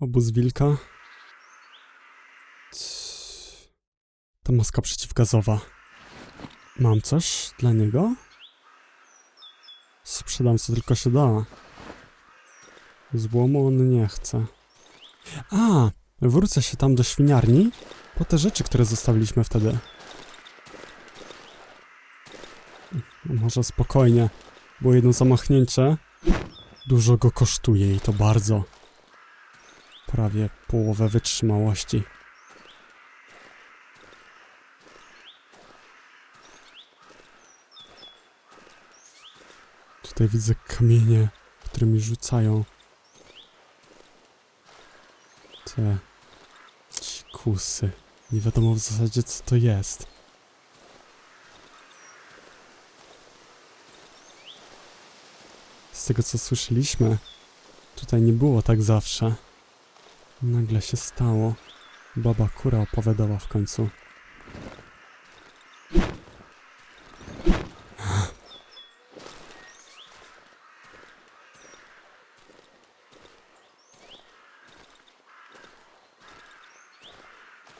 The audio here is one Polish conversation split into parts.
Obóz wilka. To maska przeciwgazowa. Mam coś dla niego? Sprzedam co tylko się da. Złomu on nie chce. A, wrócę się tam do świniarni po te rzeczy, które zostawiliśmy wtedy. Może spokojnie, bo jedno zamachnięcie dużo go kosztuje i to bardzo. Prawie połowę wytrzymałości. Tutaj widzę kamienie, które mi rzucają. Te dzikusy. Nie wiadomo w zasadzie co to jest. Z tego co słyszeliśmy, tutaj nie było tak zawsze. Nagle się stało. Baba kura opowiadała w końcu.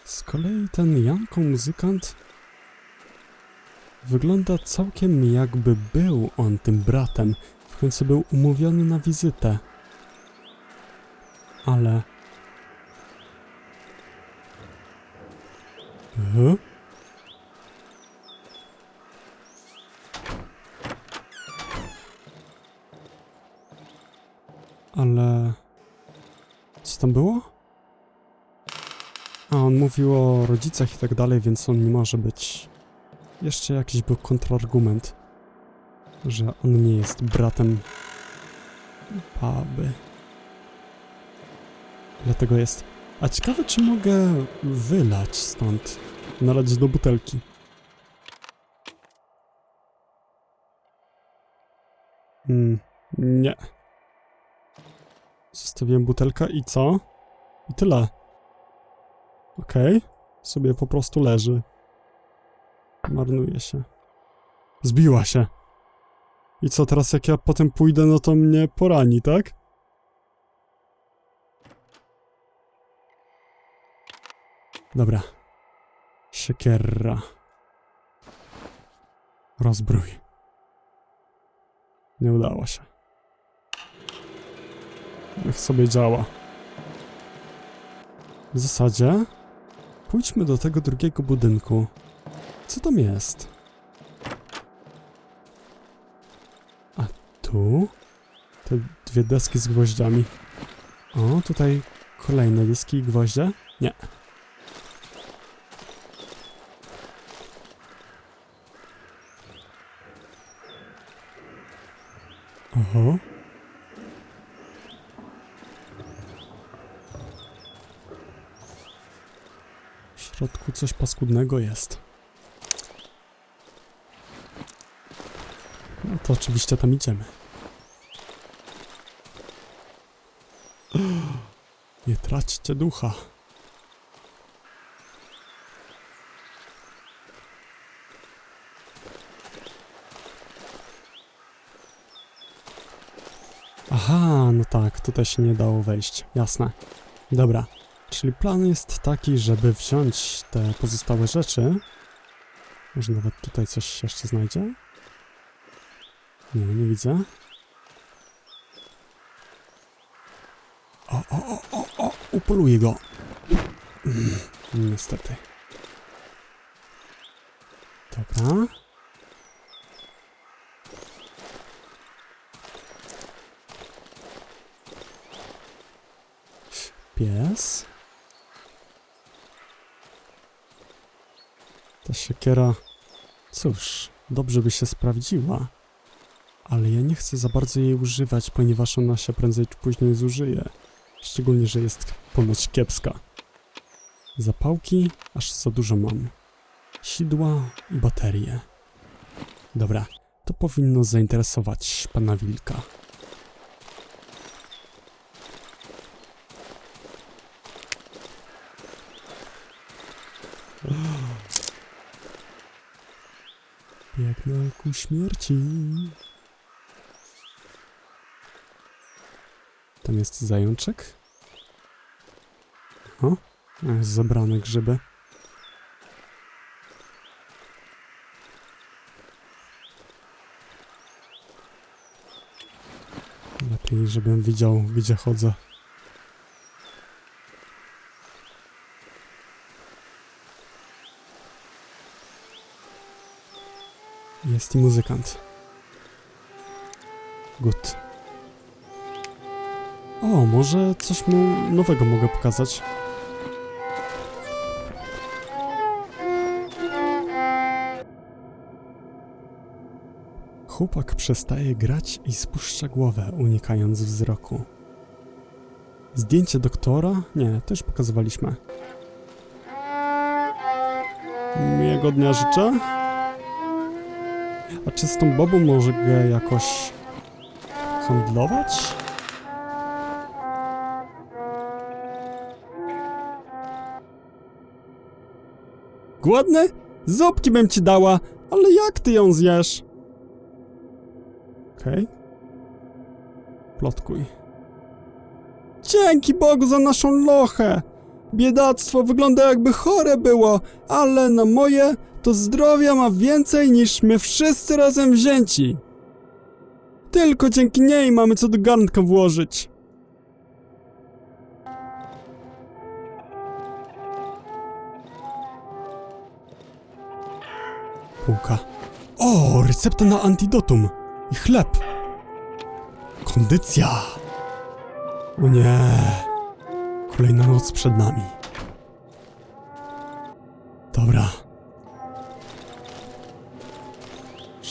Z kolei ten Janko muzykant wygląda całkiem jakby był on tym bratem. W końcu był umówiony na wizytę. Ale... E? Ale... Co tam było? A, on mówił o rodzicach i tak dalej, więc on nie może być... Jeszcze jakiś był kontrargument, że on nie jest bratem baby. Dlatego jest... A ciekawe, czy mogę wylać stąd, nalać do butelki. Hmm, nie. Zostawiłem butelkę i co? I tyle. Okej. Sobie po prostu leży. Marnuje się. Zbiła się. I co, teraz jak ja potem pójdę, no to mnie porani, tak? Dobra. Siekierra. Rozbrój. Nie udało się. Niech sobie działa. W zasadzie pójdźmy do tego drugiego budynku. Co tam jest? A tu? Te dwie deski z gwoździami. O, tutaj kolejne deski i gwoździe? Nie. Oho. W środku coś paskudnego jest. No to oczywiście tam idziemy. Nie traćcie ducha. Aha, no tak, tutaj się nie dało wejść. Jasne. Dobra. Czyli plan jest taki, żeby wziąć te pozostałe rzeczy. Może nawet tutaj coś jeszcze znajdzie? Nie, nie widzę. O, o, o, o, o, upoluję go. Mm, niestety. Dobra. Pies. Ta siekiera, cóż, dobrze by się sprawdziła, ale ja nie chcę za bardzo jej używać, ponieważ ona się prędzej czy później zużyje. Szczególnie, że jest ponoć kiepska. Zapałki aż za dużo mam. Sidła i baterie. Dobra, to powinno zainteresować pana Wilka. Biegnę ku śmierci. Tam jest zajączek. O, jest zebrane grzyby. Lepiej, żebym widział, gdzie chodzę. Jest i muzykant. Good. O, może coś mu nowego mogę pokazać. Chłopak przestaje grać i spuszcza głowę, unikając wzroku. Zdjęcie doktora? Nie, też pokazywaliśmy. Miłego dnia życzę. A czy z tą bobą mogę jakoś handlować? Głodny? Zupki bym ci dała, ale jak ty ją zjesz? Okej. Plotkuj. Dzięki Bogu za naszą lochę! Biedactwo wygląda jakby chore było, ale na moje to zdrowia ma więcej niż my wszyscy razem wzięci. Tylko dzięki niej mamy co do garnka włożyć. Półka. O, recepta na antidotum i chleb. Kondycja. O nie. Kolejna noc przed nami. Dobra.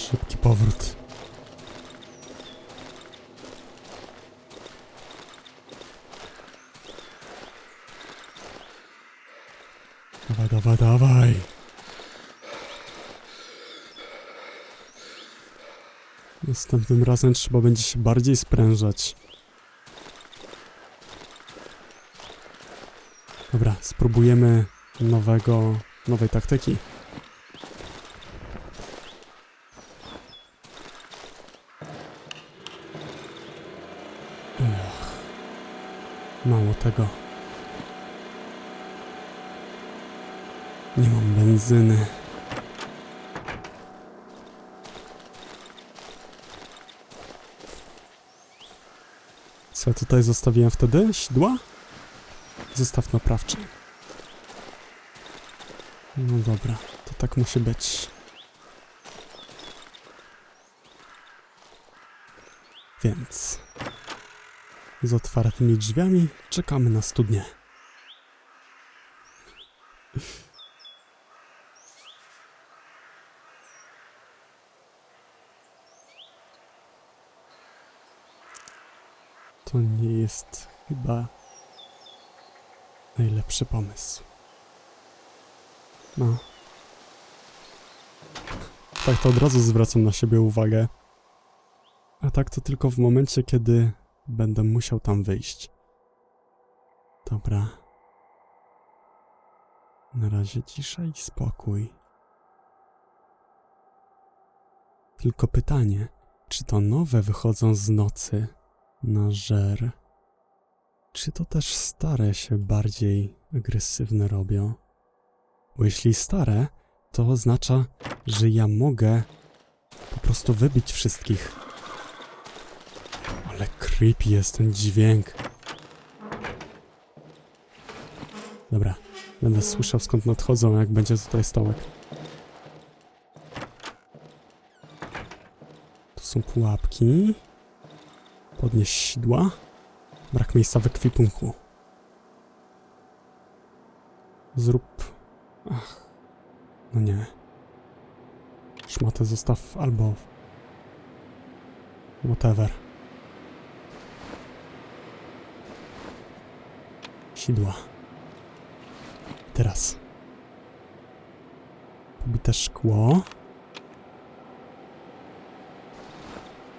Szybki powrót. Dawaj, dawaj, dawaj. Następnym razem trzeba będzie się bardziej sprężać. Dobra, spróbujemy nowego, nowej taktyki. Ech, mało tego. Nie mam benzyny. Co tutaj zostawiłem wtedy? Sidła? Zestaw naprawczy. No dobra, to tak musi być. Więc z otwartymi drzwiami czekamy na studnię. To nie jest chyba najlepszy pomysł. No. Tak to od razu zwracam na siebie uwagę. A tak to tylko w momencie, kiedy będę musiał tam wyjść. Dobra. Na razie cisza i spokój. Tylko pytanie, czy to nowe wychodzą z nocy na żer? Czy to też stare się bardziej agresywne robią? Bo jeśli stare, to oznacza, że ja mogę po prostu wybić wszystkich. Ale creepy jest ten dźwięk. Dobra, będę słyszał skąd nadchodzą, jak będzie tutaj stołek. Tu są pułapki. Podnieś sidła. Brak miejsca w ekwipunku. Zrób... Ach. No nie. Szmatę zostaw albo... Whatever. Sidła. Teraz. Pobite szkło.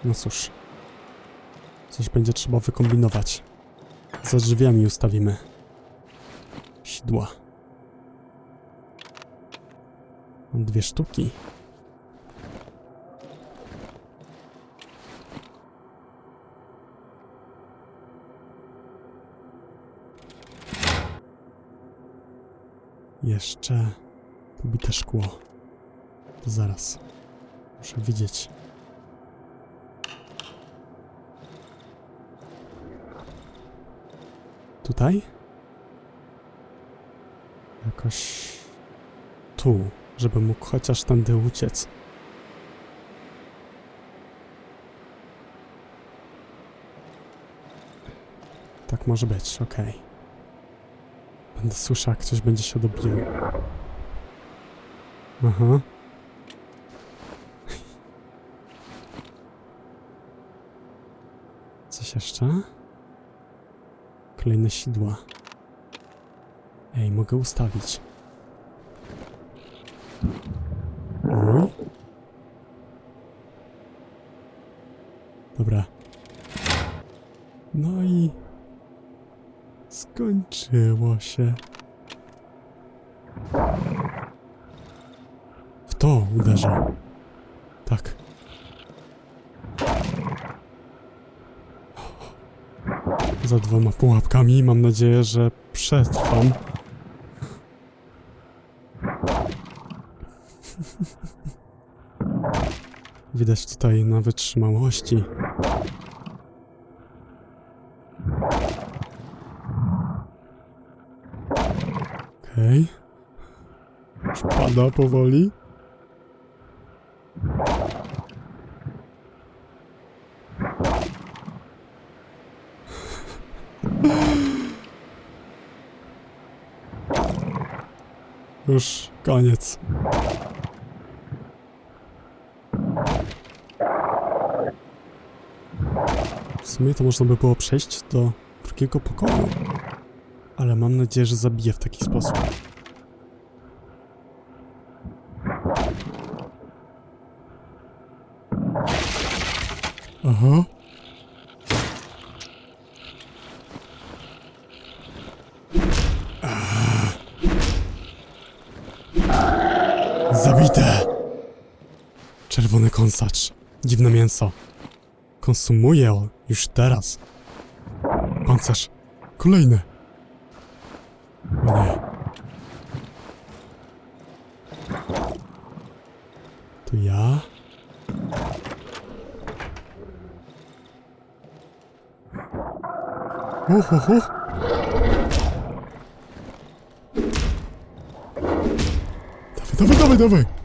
No cóż. Coś będzie trzeba wykombinować. Za drzwiami ustawimy. Sidła. Dwie sztuki. Jeszcze pobite szkło. To zaraz. Muszę widzieć. Tutaj? Jakoś tu, żeby mógł chociaż tędy uciec. Tak może być, okej. Będę słyszał, jak ktoś będzie się dobijał. Aha. Coś jeszcze? Kolejne sidła. Ej, mogę ustawić. Oj. Dobra. No i... Skończyło się. W to uderzę. Tak. Za dwoma pułapkami mam nadzieję, że przetrwam. Widać tutaj na wytrzymałości. Okej. Już pada powoli. Już koniec. W sumie to można by było przejść do drugiego pokoju. Ale mam nadzieję, że zabiję w taki sposób. Aha. Kąsacz. Dziwne mięso. Konsumuję o już teraz. Pancerz. Kolejny. Nie. To ja? Ho, ho, ho. Dawaj, dawaj, dawaj, dawaj!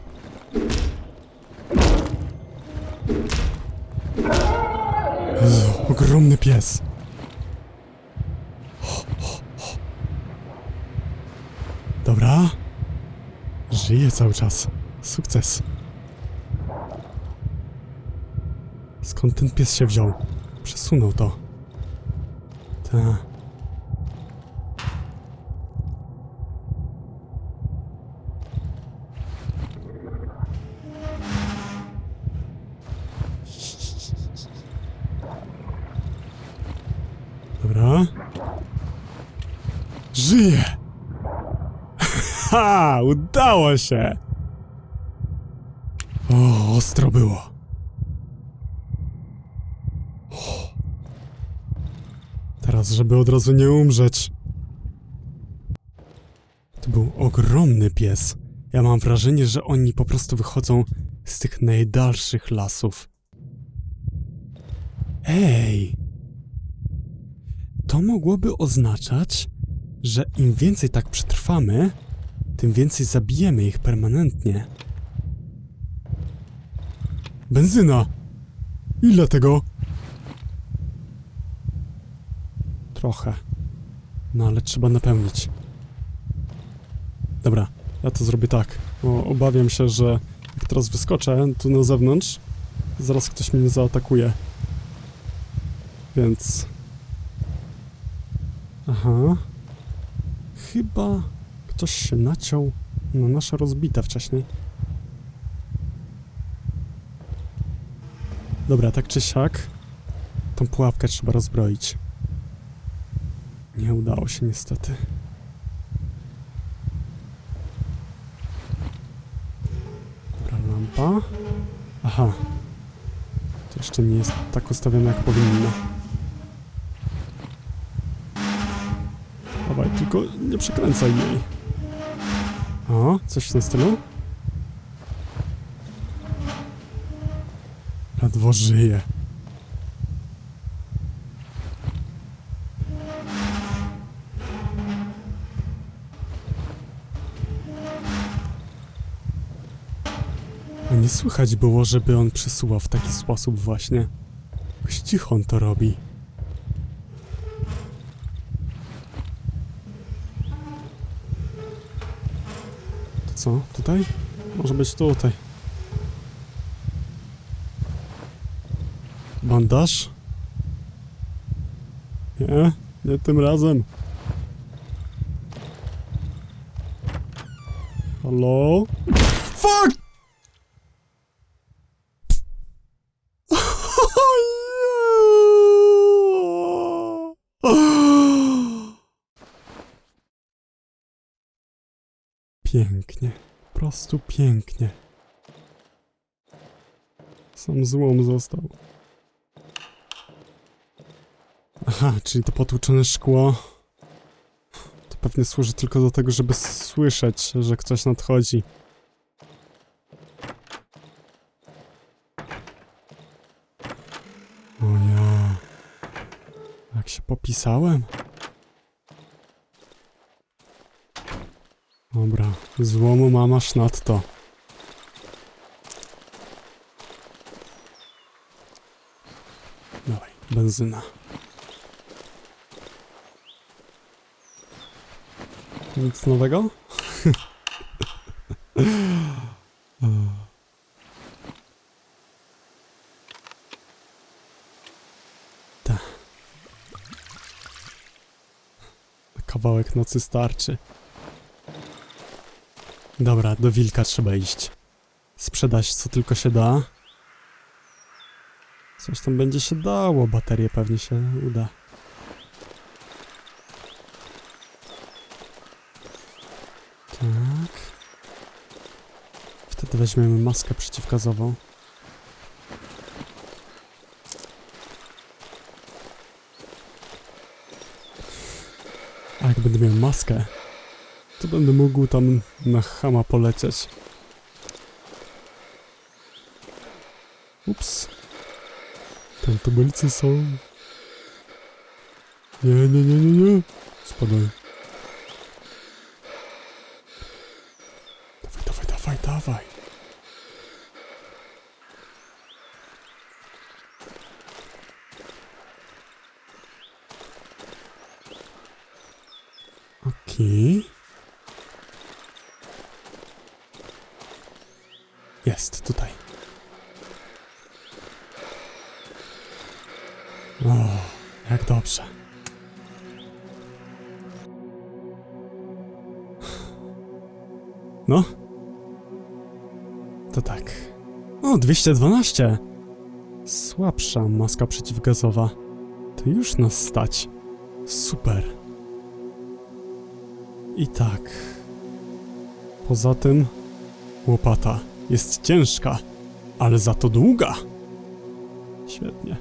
Ogromny pies. Dobra. Żyje cały czas. Sukces. Skąd ten pies się wziął? Przesunął to. Ta. Udało się! O, ostro było. O. Teraz, żeby od razu nie umrzeć. To był ogromny pies. Ja mam wrażenie, że oni po prostu wychodzą z tych najdalszych lasów. Ej! To mogłoby oznaczać, że im więcej tak przetrwamy, tym więcej zabijemy ich permanentnie. Benzyna! Ile tego? Trochę. No ale trzeba napełnić. Dobra, ja to zrobię tak, bo obawiam się, że jak teraz wyskoczę tu na zewnątrz, zaraz ktoś mnie zaatakuje. Więc... Aha. Chyba ktoś się naciął na nasze rozbite wcześniej. Dobra, tak czy siak, tą pułapkę trzeba rozbroić. Nie udało się niestety. Dobra, lampa. Aha. To jeszcze nie jest tak ustawione jak powinno. Dawaj, tylko nie przekręcaj jej. O, coś w tym stylu? Ledwo żyje. A nie słychać było, żeby on przesuwał w taki sposób właśnie. Cicho on to robi. Co? Tutaj? Może być tutaj. Bandaż? Nie, nie tym razem. Halo? Fuck! Pięknie, po prostu pięknie. Sam złom został. Aha, czyli to potłuczone szkło. To pewnie służy tylko do tego, żeby słyszeć, że ktoś nadchodzi. O ja. Jak się popisałem? Dobra, złomu mamasz nadto. Dawaj, benzyna. Nic nowego? Ta. Kawałek nocy starczy. Dobra, do wilka trzeba iść. Sprzedać co tylko się da. Coś tam będzie się dało, baterię pewnie się uda. Tak. Wtedy weźmiemy maskę przeciwgazową. A jak będę miał maskę, będę mógł tam na chama polecieć. Ups. Tam tubylcy są. Nie, nie, nie, nie, nie. Spadaj. Dawaj, dawaj, dawaj, dawaj. 12, 12! Słabsza maska przeciwgazowa. To już nas stać. Super. I tak. Poza tym, łopata jest ciężka, ale za to długa. Świetnie.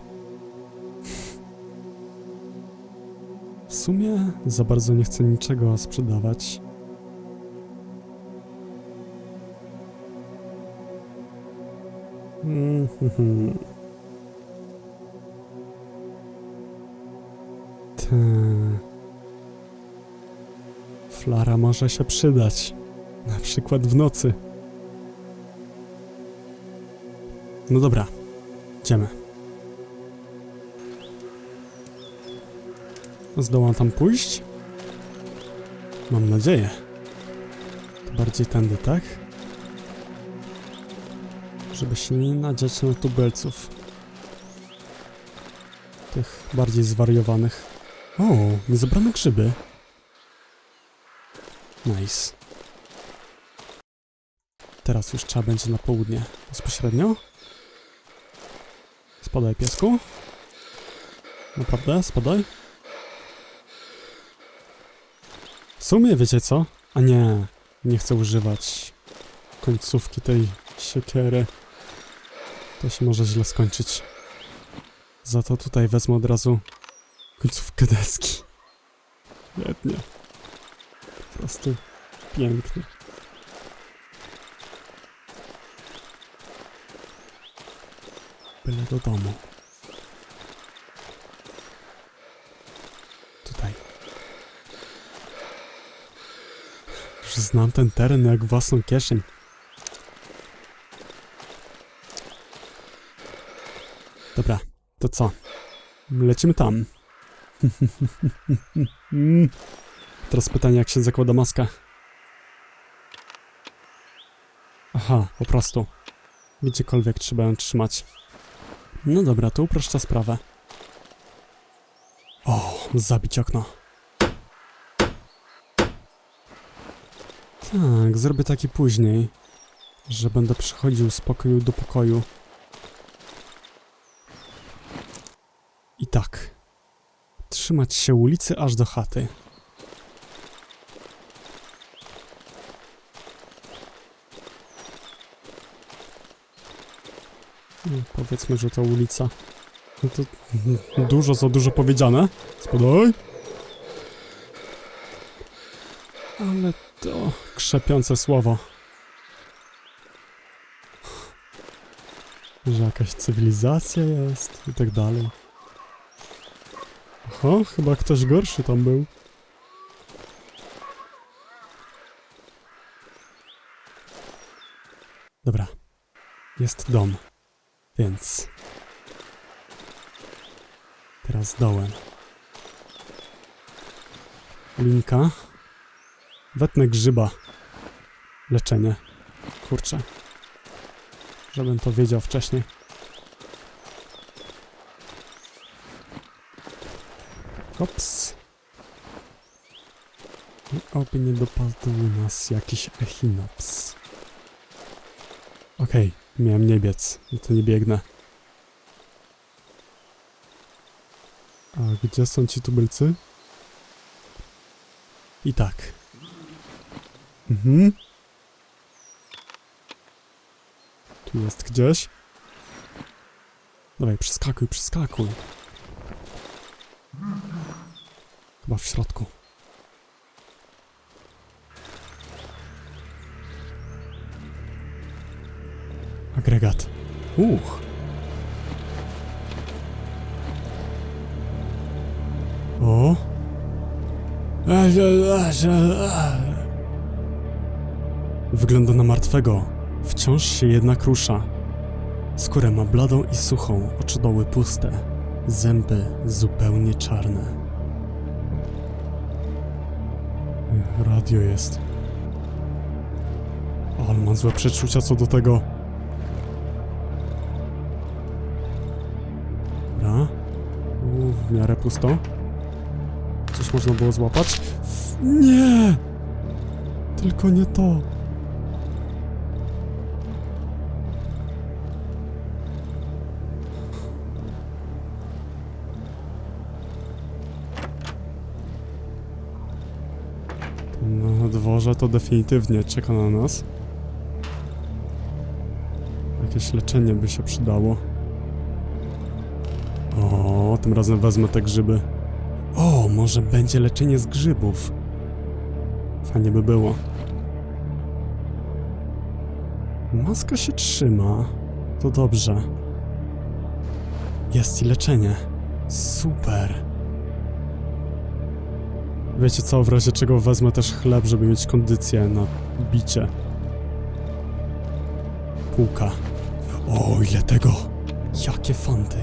W sumie za bardzo nie chcę niczego sprzedawać. Mhm. Te... Flara może się przydać. Na przykład w nocy. No dobra, idziemy. Zdołam tam pójść? Mam nadzieję. To bardziej tędy, tak? Żeby się nie nadziać na tubelców. Tych bardziej zwariowanych. O, niezebrane grzyby. Nice. Teraz już trzeba będzie na południe. Bezpośrednio? Spadaj, piesku. Naprawdę? Spadaj. W sumie wiecie co? A nie, nie chcę używać końcówki tej siekiery. To się może źle skończyć. Za to tutaj wezmę od razu końcówkę deski. Świetnie. Po prostu pięknie. Byle do domu. Tutaj. Już znam ten teren jak własną kieszeń. To co? Lecimy tam. Teraz pytanie, jak się zakłada maskę. Aha, po prostu. Gdziekolwiek trzeba ją trzymać. No dobra, to uproszcza sprawę. O, zabić okno. Tak, zrobię taki później, że będę przechodził z pokoju do pokoju. I tak. Trzymać się ulicy aż do chaty. No, powiedzmy, że to ulica. No to dużo za dużo powiedziane. Spadaj. Ale to krzepiące słowo. Że jakaś cywilizacja jest i tak dalej. O, chyba ktoś gorszy tam był. Dobra. Jest dom. Więc... Teraz dołem. Linka. Wetnę grzyba. Leczenie. Kurczę. Żebym to wiedział wcześniej. Hops. I oby nie dopadł nas jakiś echinops. Okej, miałem nie biec, to nie biegnę. A gdzie są ci tubylcy? I tak. Mhm. Tu jest gdzieś. Dawaj, przeskakuj, przeskakuj. Chyba w środku. Agregat. Uch. O. Wygląda na martwego. Wciąż się jednak rusza. Skórę ma bladą i suchą, oczy doły puste, zęby zupełnie czarne. Radio jest. Ale mam złe przeczucia co do tego. Dobra. W miarę pusto. Coś można było złapać? Nie! Tylko nie to. Na dworze to definitywnie czeka na nas. Jakieś leczenie by się przydało. O, tym razem wezmę te grzyby. O, może będzie leczenie z grzybów. Fajnie by było. Maska się trzyma. To dobrze. Jest i leczenie. Super. Wiecie co, w razie czego wezmę też chleb, żeby mieć kondycję na bicie. Półka. O, ile tego! Jakie fanty!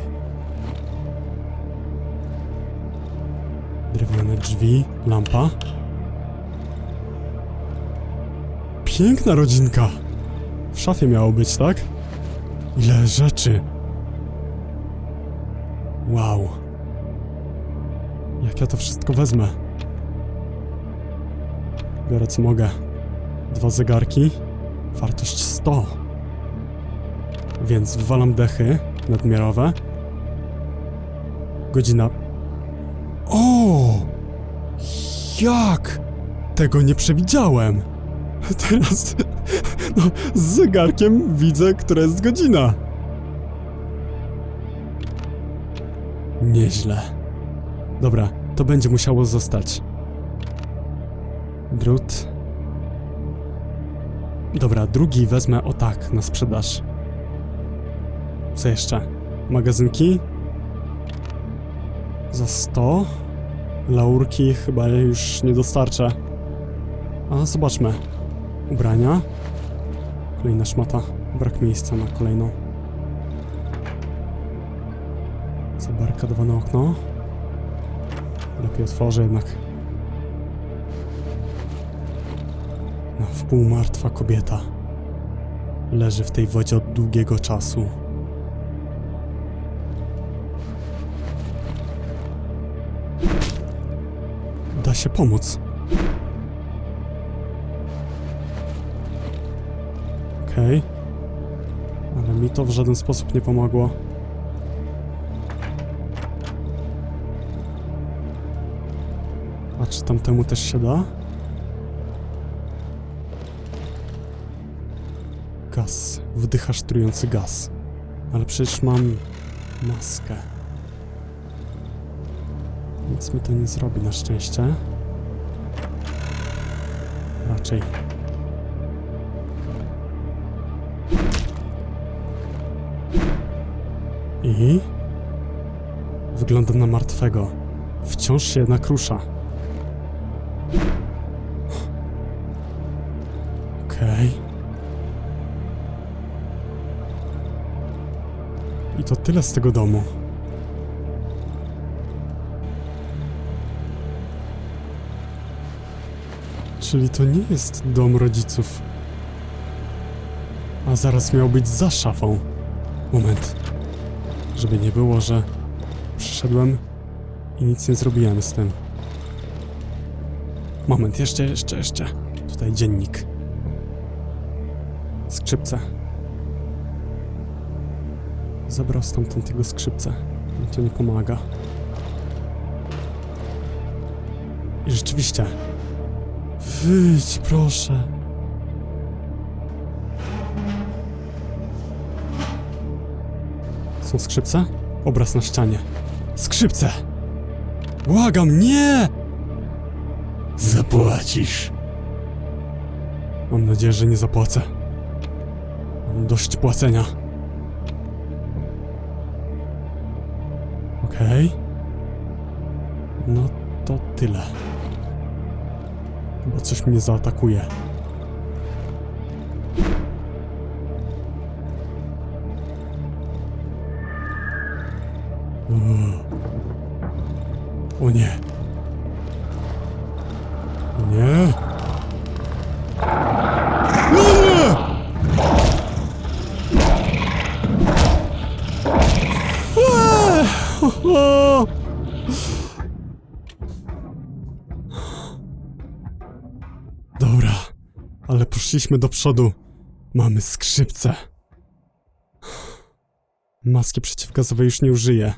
Drewniane drzwi, lampa. Piękna rodzinka! W szafie miało być, tak? Ile rzeczy! Wow. Jak ja to wszystko wezmę? Biorę co mogę. Dwa zegarki. Wartość 100. Więc wwalam dechy nadmiarowe. Godzina. O! Jak? Tego nie przewidziałem. Teraz no, z zegarkiem widzę, która jest godzina. Nieźle. Dobra, to będzie musiało zostać. Drut. Dobra, drugi wezmę o tak na sprzedaż. Co jeszcze? Magazynki? Za 100? Laurki chyba już nie dostarczę. A zobaczmy. Ubrania. Kolejna szmata. Brak miejsca na kolejną. Zabarkadowane okno. Lepiej otworzę jednak. Na wpół martwa kobieta. Leży w tej wodzie od długiego czasu. Da się pomóc. Okej. Ale mi to w żaden sposób nie pomogło. A czy tamtemu też się da? Gaz. Wdychasz trujący gaz. Ale przecież mam maskę. Nic mi to nie zrobi na szczęście. Raczej. I? Wygląda na martwego. Wciąż się jednak rusza. To tyle z tego domu. Czyli to nie jest dom rodziców. A zaraz miał być za szafą. Moment. Żeby nie było, że przyszedłem i nic nie zrobiłem z tym. Moment, jeszcze, jeszcze, jeszcze. Tutaj dziennik. Skrzypce. Zabrał stamtąd tego skrzypce. Mi to nie pomaga. I rzeczywiście. Wyjdź, proszę. Są skrzypce? Obraz na ścianie. Skrzypce! Błagam, nie! Zapłacisz. Mam nadzieję, że nie zapłacę. Mam dość płacenia. Okej. No to tyle. Chyba coś mnie zaatakuje. O nie. O. Nie! Poszliśmy do przodu. Mamy skrzypce. Maski przeciwgazowej już nie użyję.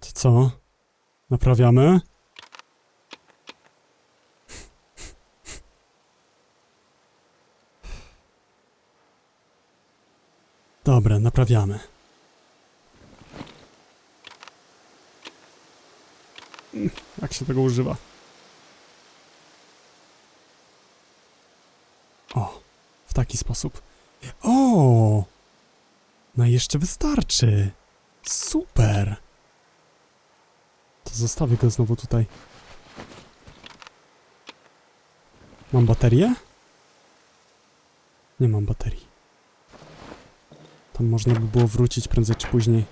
To co? Naprawiamy? Dobra, naprawiamy. Jak się tego używa? O, w taki sposób. O! No jeszcze wystarczy. Super. To zostawię go znowu tutaj. Mam baterię? Nie mam baterii. Tam można by było wrócić prędzej czy później.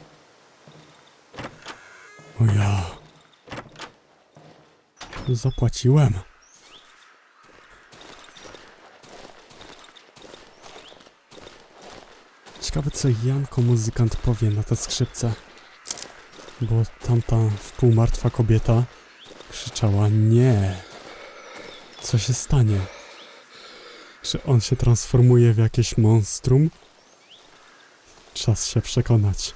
O ja. Zapłaciłem. Ciekawe co Janko muzykant powie na te skrzypce. Bo tamta wpółmartwa kobieta krzyczała nie. Co się stanie? Czy on się transformuje w jakieś monstrum? Czas się przekonać.